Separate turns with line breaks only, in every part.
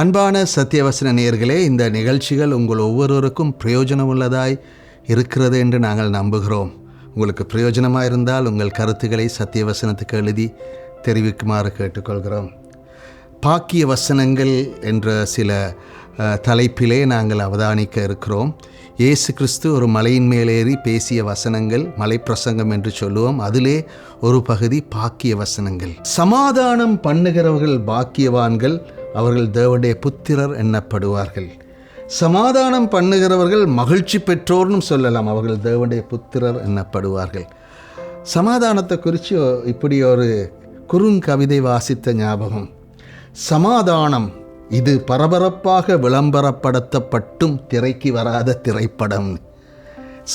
அன்பான சத்தியவசன நேயர்களே இந்த நிகழ்ச்சிகள் உங்கள் ஒவ்வொருவருக்கும் பிரயோஜனம் உள்ளதாய் இருக்கிறது என்று நாங்கள் நம்புகிறோம். உங்களுக்கு பிரயோஜனமாக இருந்தால் உங்கள் கருத்துக்களை சத்தியவசனத்துக்கு எழுதி தெரிவிக்குமாறு கேட்டுக்கொள்கிறோம். பாக்கிய வசனங்கள் என்ற சில தலைப்பிலே நாங்கள் அவதானிக்க இருக்கிறோம். இயேசு கிறிஸ்து ஒரு மலையின் மேலேறி பேசிய வசனங்கள் மலைப்பிரசங்கம் என்று சொல்லுவோம். அதிலே ஒரு பகுதி பாக்கிய வசனங்கள் சமாதானம் பண்ணுகிறவர்கள் பாக்கியவான்கள் அவர்கள் தேவனுடைய புத்திரர் எண்ணப்படுவார்கள் சமாதானம் பண்ணுகிறவர்கள் மகிழ்ச்சி பெற்றோர்னு சொல்லலாம். அவர்கள் தேவனுடைய புத்திரர் எண்ணப்படுவார்கள் சமாதானத்தை குறித்து இப்படி ஒரு குறுங்கவிதை வாசித்த ஞாபகம். சமாதானம் இது பரபரப்பாக விளம்பரப்படுத்தப்பட்டும் திரைக்கு வராத திரைப்படம்.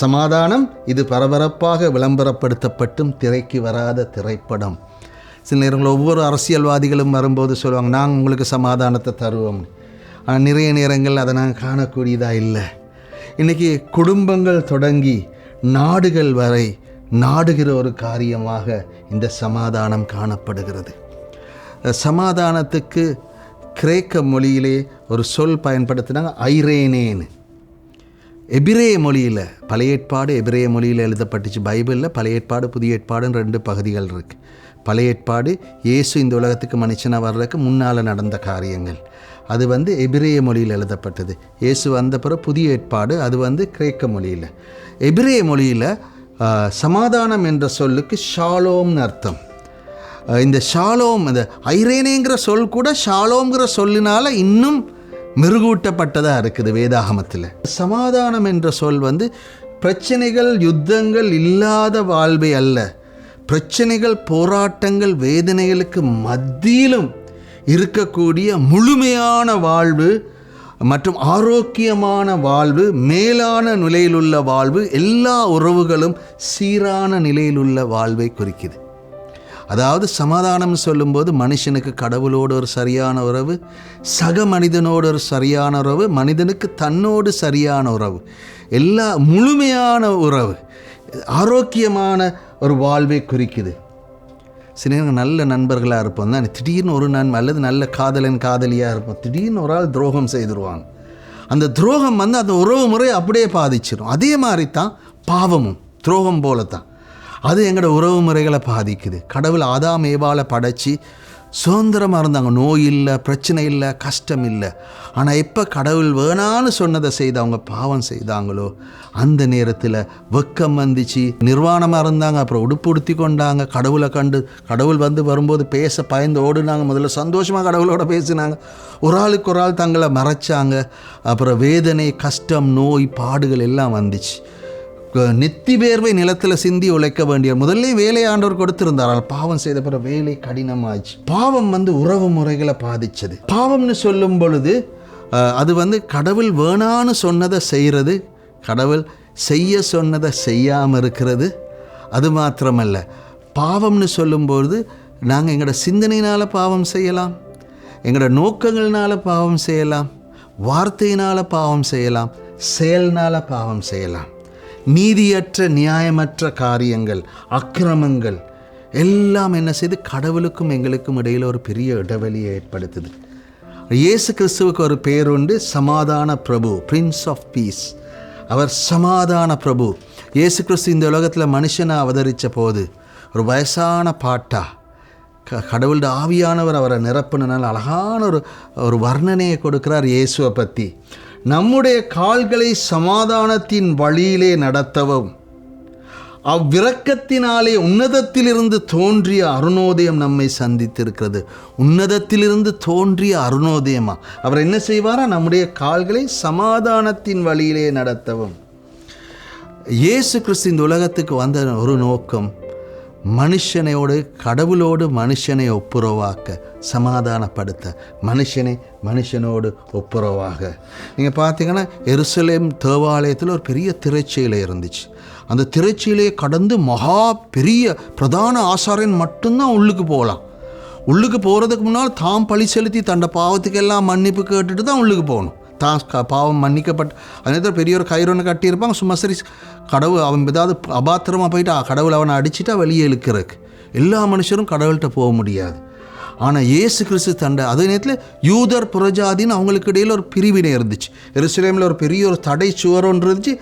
சமாதானம் இது பரபரப்பாக விளம்பரப்படுத்தப்பட்டும் திரைக்கு வராத திரைப்படம். சில நேரங்களில் ஒவ்வொரு அரசியல்வாதிகளும் வரும்போது சொல்லுவாங்க நாங்கள் உங்களுக்கு சமாதானத்தை தருவோம் ஆனால் நிறைய நேரங்கள் அதை நாங்கள் காணக்கூடியதாக இல்லை. இன்றைக்கி குடும்பங்கள் தொடங்கி நாடுகள் வரை நாடுகிற ஒரு காரியமாக இந்த சமாதானம் காணப்படுகிறது. சமாதானத்துக்கு கிரேக்க மொழியிலே ஒரு சொல் பயன்படுத்தினாங்க ஐரேனேன்னு. எபிரேய மொழியில் பழைய ஏற்பாடு எபிரேய மொழியில் எழுதப்பட்டுச்சு. பைபிளில் பழைய ஏற்பாடு புதிய ஏற்பாடுன்னு ரெண்டு பகுதிகள் இருக்குது பழைய ஏற்பாடு இயேசு இந்த உலகத்துக்கு மனுஷனாக வர்றதுக்கு முன்னால் நடந்த காரியங்கள். அது வந்து எபிரேய மொழியில் எழுதப்பட்டது. இயேசு வந்த பிறகு புதிய ஏற்பாடு அது வந்து கிரேக்க மொழியில். எபிரேய மொழியில் சமாதானம் என்ற சொல்லுக்கு ஷாலோம்னு அர்த்தம். இந்த ஷாலோம் இந்த ஐரேனேங்கிற சொல் கூட ஷாலோங்கிற சொல்லினால் இன்னும் மெருகூட்டப்பட்டதாக இருக்குது வேதாகமத்தில். சமாதானம் என்ற சொல் வந்து பிரச்சனைகள் யுத்தங்கள் இல்லாத வாழ்வை அல்ல. பிரச்சனைகள் போராட்டங்கள் வேதனைகளுக்கு மத்தியிலும் இருக்கக்கூடிய முழுமையான வாழ்வு மற்றும் ஆரோக்கியமான வாழ்வு மேலான நிலையிலுள்ள வாழ்வு எல்லா உறவுகளும் சீரான நிலையிலுள்ள வாழ்வை குறிக்குது. அதாவது சமாதானம் சொல்லும்போது மனுஷனுக்கு கடவுளோடு ஒரு சரியான உறவு சக மனிதனோடு ஒரு சரியான உறவு மனிதனுக்கு தன்னோடு சரியான உறவு எல்லா முழுமையான உறவு ஆரோக்கியமான ஒரு வாழ்வை குறிக்குது. சில நேரம் நல்ல நண்பர்களாக இருப்போம். தான்? திடீர்னு ஒரு நன்மை அல்லது நல்ல காதலன் காதலியாக இருப்போம். திடீர்னு ஒரு ஆள் துரோகம் செய்திருவாங்க அந்த துரோகம் வந்து அந்த உறவு முறை அப்படியே பாதிச்சிடும் அதே மாதிரி தான் பாவமும் துரோகம் போல தான் அது எங்களோட உறவு முறைகளை பாதிக்குது. கடவுள் ஆதாம் ஏவாலை படைச்சி சுதந்திரமாக இருந்தாங்க. நோய் இல்லை பிரச்சனை இல்லை கஷ்டம் இல்லை. ஆனால் எப்போ கடவுள் வேணான்னு சொன்னதை செய்து அவங்க பாவம் செய்தாங்களோ அந்த நேரத்தில் வெக்கம் வந்துச்சு. நிர்வாணமாக இருந்தாங்க அப்புறம் உடுப்பு உடுத்தி கொண்டாங்க. கடவுளை கண்டு கடவுள் வந்து வரும்போது பேச பயந்து ஓடுனாங்க. முதல்ல சந்தோஷமாக கடவுளோட பேசினாங்க. ஒரு ஆளுக்கு ஒரு ஆள் தங்களை மறைச்சாங்க. அப்புறம் வேதனை கஷ்டம் நோய் பாடுகள் எல்லாம் வந்துச்சு. நெத்தி வேர்வை நிலத்தில் சிந்தி உழைக்க வேண்டிய முதல்ல வேலை ஆண்டவர் கொடுத்திருந்தார் பாவம் செய்த பிறகு வேலை கடினமாச்சு பாவம் வந்து உறவு முறைகளை பாதிச்சது. பாவம்னு சொல்லும் பொழுது அது வந்து கடவுள் வேணான்னு சொன்னதை செய்கிறது கடவுள் செய்ய சொன்னதை செய்யாமல் இருக்கிறது அது மாத்திரமல்ல. பாவம்னு சொல்லும்போது நாங்கள் எங்களோட சிந்தனையினால் பாவம் செய்யலாம் எங்களோட நோக்கங்கள்னால பாவம் செய்யலாம் வார்த்தையினால் பாவம் செய்யலாம் செயல்னால் பாவம் செய்யலாம். நீதியற்ற நியாயமற்ற காரியங்கள் அக்கிரமங்கள் எல்லாம் என்ன செய்து கடவுளுக்கும் எங்களுக்கும் இடையில் ஒரு பெரிய இடைவெளியை ஏற்படுத்துது. இயேசு கிறிஸ்துவுக்கு ஒரு பேருண்டு சமாதான பிரபு பிரின்ஸ் ஆஃப் பீஸ் அவர் சமாதான பிரபு. இயேசு கிறிஸ்து இந்த உலகத்தில் மனுஷனை அவதரித்த போது ஒரு வயசான பாட்டா க கடவுளோட ஆவியானவர் அவரை நிரப்பினால் அழகான ஒரு ஒரு வர்ணனையை கொடுக்குறார் இயேசுவை பற்றி நம்முடைய கால்களை சமாதானத்தின் வழியிலே நடத்தவும். அவ்விரக்கத்தினாலே உன்னதத்திலிருந்து தோன்றிய அருணோதயம் நம்மை சந்தித்திருக்கிறது. உன்னதத்திலிருந்து தோன்றிய அருணோதயமா? அவர் என்ன செய்வாரா? நம்முடைய கால்களை சமாதானத்தின் வழியிலே நடத்தவும். இயேசு கிறிஸ்து இந்த உலகத்துக்கு வந்த ஒரு நோக்கம் மனுஷனையோடு கடவுளோடு மனுஷனை ஒப்புரவாக்க. சமாதானப்படுத்த மனுஷனை மனுஷனோடு ஒப்புரவாக. நீங்கள் பார்த்தீங்கன்னா எருசலேம் தேவாலயத்தில் ஒரு பெரிய திரைச்சீலை இருந்துச்சு. அந்த திரைச்சீலையை கடந்து மகா பெரிய பிரதான ஆசாரியன் மட்டும்தான் உள்ளுக்கு போகலாம் உள்ளுக்கு போகிறதுக்கு முன்னால் தாம் பழி செலுத்தி தண்ட பாவத்துக்கெல்லாம் மன்னிப்பு கேட்டுட்டு தான் உள்ளுக்கு போகணும். தான் க- பாவம் மன்னிக்கப்பட்டு அதே பெரிய ஒரு கயிறு கட்டியிருப்பாங்க சும்மா சரி கடவுள் அவன் ஏதாவது அபாத்திரமாக போயிட்டு கடவுள் அவனை அடிச்சுட்டா வெளியே இழுக்கிறதுக்கு. எல்லா மனுஷரும் கடவுள்கிட்ட போக முடியாது. ஆனால் ஏசு கிறிஸ்து தண்டை அதே நேரத்தில் யூதர் புரஜாதின்னு அவங்களுக்கு இடையில் ஒரு பிரிவினை இருந்துச்சு. எருசலேமில் ஒரு பெரிய ஒரு தடை சுவர் ஒன்று இருந்துச்சு.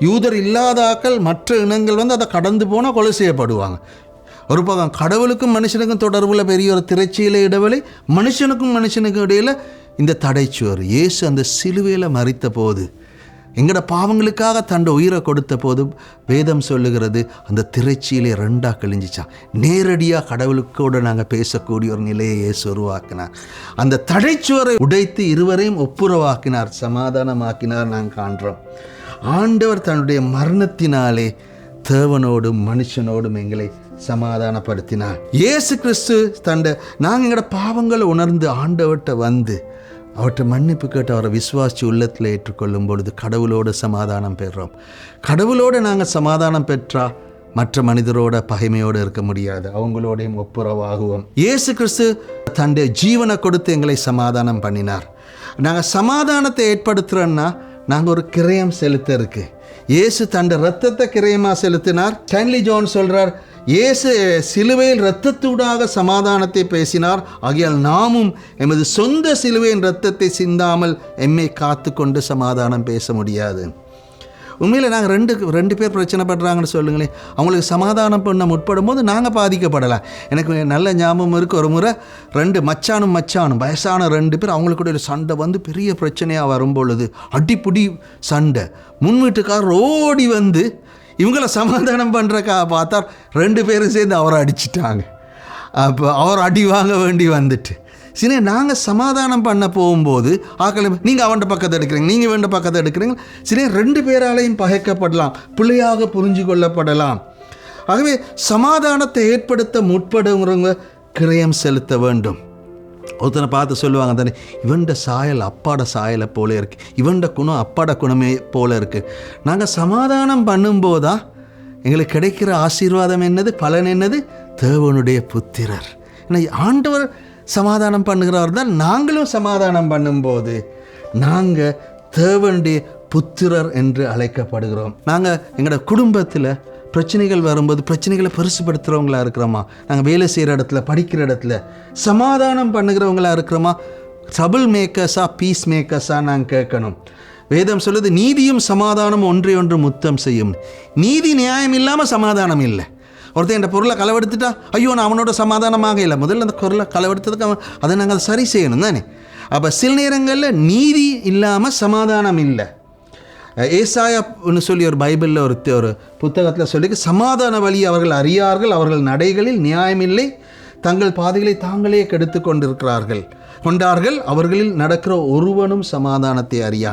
யூதர் இல்லாத ஆக்கள் மற்ற இனங்கள் வந்து அதை கடந்து போனால் கொலை செய்யப்படுவாங்க. ஒரு பக்கம் கடவுளுக்கும் மனுஷனுக்கும் தொடர்புள்ள பெரிய ஒரு திரைச்சியில இடைவெளி மனுஷனுக்கும் மனுஷனுக்கும் இடையில் இந்த தடைச்சுவர் இயேசு அந்த சிலுவையில் மறித்த போது எங்களோட பாவங்களுக்காக தண்ட உயிரை கொடுத்த போது வேதம் சொல்லுகிறது அந்த திரைச்சியிலே ரெண்டாக கழிஞ்சிச்சான் நேரடியாக கடவுளுக்கோடு நாங்கள் பேசக்கூடிய ஒரு நிலையை இயேசு உருவாக்கினார். அந்த தடைச்சுவரை உடைத்து இருவரையும் ஒப்புரவாக்கினார் சமாதானமாக்கினார் நாங்கள் காண்றோம். ஆண்டவர் தன்னுடைய மரணத்தினாலே தேவனோடும் மனுஷனோடும் எங்களை சமாதானப்படுத்தினார். இயேசு கிறிஸ்து தண்ட நாங்கள் எங்களோட பாவங்களை உணர்ந்து ஆண்டவர்கிட்ட வந்து அவற்றை மன்னிப்பு கேட்டு அவரை விசுவாசி உள்ளத்தில் ஏற்றுக்கொள்ளும் பொழுது கடவுளோடு சமாதானம் பெறுறோம். கடவுளோடு நாங்கள் சமாதானம் பெற்றா மற்ற மனிதரோட பகைமையோடு இருக்க முடியாது. அவங்களோடையும் ஒப்புரவாகுவோம். இயேசு கிறிஸ்து தன்னுடைய ஜீவனை கொடுத்து எங்களை சமாதானம் பண்ணினார். நாங்கள் சமாதானத்தை ஏற்படுத்துகிறோன்னா நாங்கள் ஒரு கிரயம் செலுத்த இருக்குது இயேசு தன் ரத்தத்தை கிரயமாக செலுத்தினார். ஸ்டான்லி ஜோன் சொல்கிறார் இயேசு சிலுவையில் இரத்தத்தூடாக சமாதானத்தை பேசினார். ஆகையால் நாமும் எமது சொந்த சிலுவையின் இரத்தத்தை சிந்தாமல் எம்மை காத்து கொண்டு சமாதானம் பேச முடியாது. உண்மையில் நாங்கள் ரெண்டு ரெண்டு பேர் பிரச்சனை படுறாங்கன்னு சொல்லுங்களேன். அவங்களுக்கு சமாதானம் பண்ண முற்படும் போது நாங்கள் பாதிக்கப்படலாம் எனக்கு நல்ல ஞாபகம் இருக்குது ஒரு முறை ரெண்டு மச்சானும் மச்சானும் வயசான ரெண்டு பேர் அவங்களுக்குடைய ஒரு சண்டை வந்து பெரிய பிரச்சனையாக வரும் பொழுது அடிப்புடி சண்டை. முன் வீட்டுக்காரர் ஓடி வந்து இவங்கள சமாதானம் பண்ணுறக்கா பார்த்தா ரெண்டு பேரும் சேர்ந்து அவரை அடிச்சிட்டாங்க. அப்போ அவர் அடி வாங்க வேண்டி வந்துட்டு. சரி நாங்கள் சமாதானம் பண்ண போகும்போது ஆக்களை நீங்கள் அவன்கிட்ட பக்கத்தை எடுக்கிறீங்க நீங்கள் வேண்ட பக்கத்தை எடுக்கிறீங்க. சரி ரெண்டு பேராலையும் பகைக்கப்படலாம் பிள்ளையாக புரிஞ்சு கொள்ளப்படலாம். ஆகவே சமாதானத்தை ஏற்படுத்த முற்படுங்கிறவங்க கிரயம் செலுத்த வேண்டும். ஒருத்தனை பார்த்து சொல்லுவாங்க தானே இவன்ட சாயல் அப்பாட சாயலை போல இருக்கு. இவன்ட குணம் அப்பாட குணமே போல இருக்கு. நாங்கள் சமாதானம் பண்ணும்போதா எங்களுக்கு கிடைக்கிற ஆசீர்வாதம் என்னது பலன் என்னது? தேவனுடைய புத்திரர். ஏன்னா ஆண்டவர் சமாதானம் பண்ணுகிறவர் தான் நாங்களும் சமாதானம் பண்ணும்போது நாங்கள் தேவனுடைய புத்திரர் என்று அழைக்கப்படுகிறோம். நாங்கள் எங்களோட குடும்பத்தில் பிரச்சனைகள் வரும்போது பிரச்சனைகளை பெருசுப்படுத்துகிறவங்களா இருக்கிறோமா? நாங்கள் வேலை செய்கிற இடத்துல படிக்கிற இடத்துல சமாதானம் பண்ணுகிறவங்களா இருக்கிறோமா? ட்ரபிள் மேக்கர்ஸா பீஸ் மேக்கர்ஸா நாங்கள் கேட்கணும். வேதம் சொல்லுது நீதியும் சமாதானம் ஒன்றை ஒன்று முத்தம் செய்யும். நீதி நியாயம் இல்லாமல் சமாதானம் இல்லை. ஒருத்தன் என் பொருளை களவெடுத்துட்டா ஐயோ நான் அவனோட சமாதானமாக இல்லை. முதல்ல அந்த பொருளை களவெடுத்ததுக்கு அவன் அதை நாங்கள் அதை சரி செய்யணும் தானே? அப்போ சில நேரங்களில் நீதி இல்லாமல் சமாதானம் இல்லை. ஏசாயான்னு சொல்லி ஒரு பைபிளில் ஒரு ஒரு புத்தகத்தில் சொல்லி சமாதான வழி அவர்கள் அறியார்கள் அவர்கள் நடைகளில் நியாயமில்லை தங்கள் பாதைகளை தாங்களே கெடுத்து கொண்டிருக்கிறார்கள். கொண்டார்கள் அவர்களில் நடக்கிற ஒருவனும் சமாதானத்தை அறியா.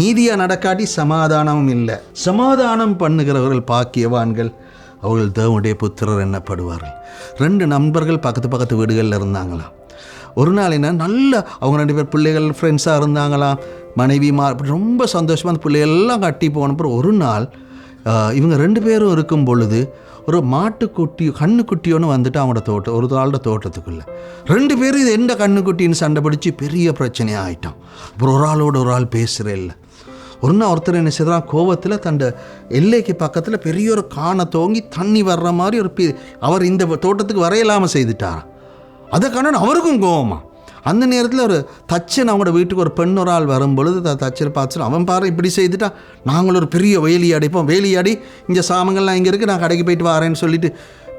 நீதியாக நடக்காட்டி சமாதானமும் இல்லை. சமாதானம் பண்ணுகிறவர்கள் பாக்கியவான்கள். அவர்கள் தேவனுடைய புத்திரர் என்னப்படுவார்கள். ரெண்டு நண்பர்கள் பக்கத்து பக்கத்து வீடுகளில் இருந்தாங்களாம். ஒரு நாள் என்ன நல்ல அவங்க ரெண்டு பேர் பிள்ளைகள் ஃப்ரெண்ட்ஸாக இருந்தாங்களாம். மனைவி மா ரொம்ப சந்தோஷமாக அந்த பிள்ளைகள்லாம் கட்டி போனப்பறம் ஒரு நாள் இவங்க ரெண்டு பேரும் இருக்கும் பொழுது ஒரு மாட்டுக்குட்டி கண்ணுக்குட்டியோன்னு வந்துட்டு அவங்களோட தோட்டம் ஒரு ஆளோட தோட்டத்துக்குள்ளே. ரெண்டு பேரும் இது எந்த கண்ணுக்குட்டின்னு சண்டை பிடிச்சி பெரிய பிரச்சனையாக ஆகிட்டோம் அப்புறம் ஒரு ஆளோட ஒரு ஆள் பேசுகிறே இல்லை. ஒரு நாள் ஒருத்தர் என்ன செய்தான் கோவத்தில் தண்ட எல்லைக்கு பக்கத்தில் பெரிய ஒரு காணை தோங்கி தண்ணி வர்ற மாதிரி ஒரு பி அவர் இந்த தோட்டத்துக்கு வரையலாமல் செய்துட்டார்? அதை கண்ணன் அவருக்கும் கோவமா. அந்த நேரத்தில் ஒரு தச்சன் அவங்களோட வீட்டுக்கு ஒரு பெண் ஒரு ஆள் வரும்பொழுது த தச்சர் அவன் பாரு இப்படி செய்துட்டா நாங்கள் ஒரு பெரிய வேலி அடிப்போம் வேலி அடி இங்கே சாமங்கள்லாம் இங்கே இருக்குது நான் கடைக்கு போயிட்டு வரேன்னு சொல்லிட்டு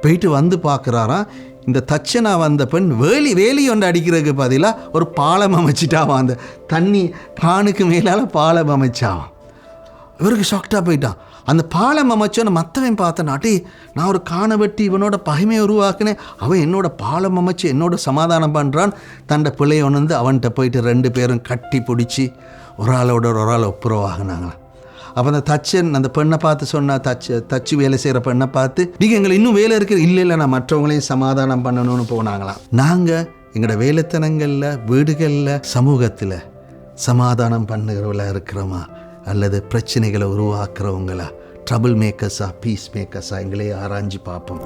போயிட்டு வந்து பார்க்குறாராம் இந்த தச்சனா வந்த பெண் வேலி வேலி ஒன்று அடிக்கிறதுக்கு பதிலாக ஒரு பாலம் அமைச்சிட்டாவான் அந்த தண்ணி கானுக்கு மேலால் பாலம் அமைச்சாவான் இவருக்கு ஷாக்டாக போயிட்டான். அந்த பாலம் அமைச்சோன்னு மற்றவன் பார்த்தேன் நாட்டி நான் ஒரு காணை வெட்டி இவனோட பகைமையை உருவாக்குனேன். அவன் என்னோட பாலம் அமைச்சு என்னோட சமாதானம் பண்ணுறான் தண்ட பிள்ளையை வந்து அவன்கிட்ட போயிட்டு ரெண்டு பேரும் கட்டி பிடிச்சி ஒரு ஆளோட ஒரு ஆள் ஒப்புரவாகினாங்களாம் அப்போ அந்த தச்சன் அந்த பெண்ணை பார்த்து சொன்னா தச்சு தச்சு வேலை செய்கிற பெண்ணை பார்த்து நீங்கள் எங்களை இன்னும் வேலை இருக்கிற இல்லை இல்லை நான் மற்றவங்களையும் சமாதானம் பண்ணணும்னு போனாங்களாம். நாங்கள் எங்களோட வேலைத்தனங்களில் வீடுகளில் சமூகத்தில் சமாதானம் பண்ணுகிறவங்களா இருக்கிறோமா? அல்லது பிரச்சனைகளை உருவாக்குறவங்களா? ட்ரபிள் மேக்கர்ஸா பீஸ் மேக்கர்ஸா எங்களே ஆராய்ஞ்சு பார்ப்போம்.